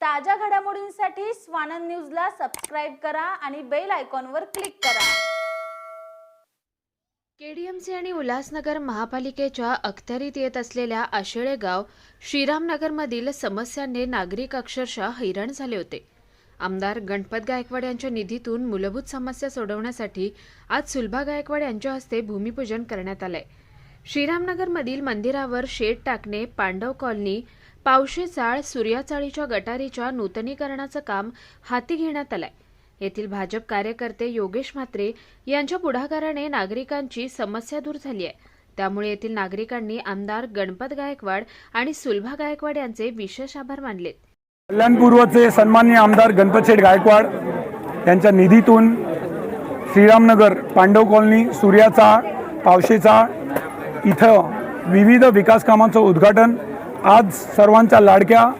ताज्या घडामोडींसाठी स्वानंद न्यूजला सबस्क्राईब करा आणि बेल आयकॉनवर क्लिक करा. केडीएमसी आणि उल्हासनगर महापालिकेच्या अखत्यारीत येत असलेल्या आशेळे गाव श्रीरामनगरमधील समस्यांनी नागरिक अक्षरशः हैराण झाले होते. आमदार गणपत गायकवाड यांच्या निधीतून मूलभूत समस्या सोडवण्यासाठी आज सुलभा गायकवाड यांच्या हस्ते भूमिपूजन करण्यात आलंय. श्रीरामनगरमधील मंदिरावर शेड टाकणे पांडव कॉलनी पावशी चाळ सूर्याचाळीच्या गटारीच्या नूतनीकरणाचं काम हाती घेण्यात आलंय. येथील भाजप कार्यकर्ते योगेश म्हात्रे यांच्या पुढाकाराने नागरिकांची समस्या दूर झाली आहे. त्यामुळे येथील नागरिकांनी आमदार गणपत गायकवाड आणि सुलभा गायकवाड यांचे विशेष आभार मानलेत. कल्याणपूर्वचे सन्मान्य आमदार गणपतशेठ गायकवाड यांच्या निधीतून श्रीरामनगर पांडव कॉलनी सूर्याचा पावशेचा इथं विविध विकास कामांचं उद्घाटन आज सर्वांच्या लाडक्या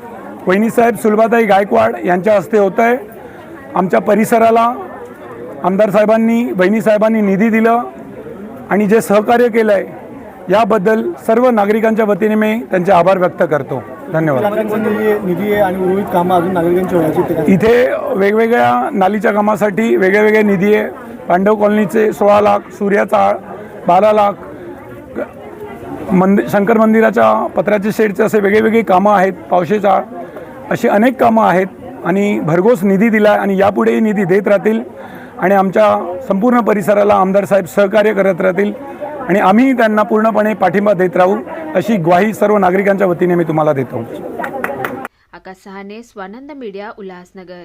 वहिनीसाहेब सुलभाताई गायकवाड यांच्या हस्ते होतं आहे आमच्या परिसराला आमदार साहेबांनी बहिणीसाहेबांनी निधी दिलं आणि जे सहकार्य केलं आहे याबद्दल सर्व नागरिकांच्या वतीने मी त्यांचे आभार व्यक्त करतो. धन्यवाद. निधी आहे- आणि उर्वरित कामं अजून नागरिकांची इथे वेगवेगळ्या नालीच्या कामासाठी वेगळे वेगळे निधी आहे. पांडव कॉलनीचे सोळा लाख सूर्याचा बारा लाख मंदिर शंकर मंदिराच्या पत्र्याचे शेडचे असे वेगळेवेगळे कामं आहेत पावशेचा अशी अनेक कामं आहेत आणि भरघोस निधी दिला आहे आणि यापुढेही निधी देत राहतील आणि आमच्या संपूर्ण परिसराला आमदार साहेब सहकार्य करत राहतील आणि आम्ही त्यांना पूर्णपणे पाठिंबा देत राहू अशी ग्वाही सर्व नागरिकांच्या वतीने मी तुम्हाला देतो. Akash Sahane Swanand media Ulhasnagar.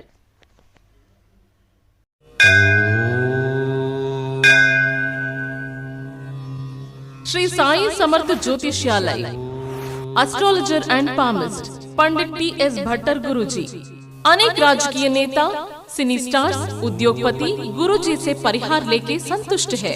Shri Sai Samarth ज्योतिषालय। Astrologer and palmist Pandit T S Bhattar Guruji अनेक राजकीय नेता सिनी स्टार्स उद्योगपति गुरुजी से परिहार लेके संतुष्ट है।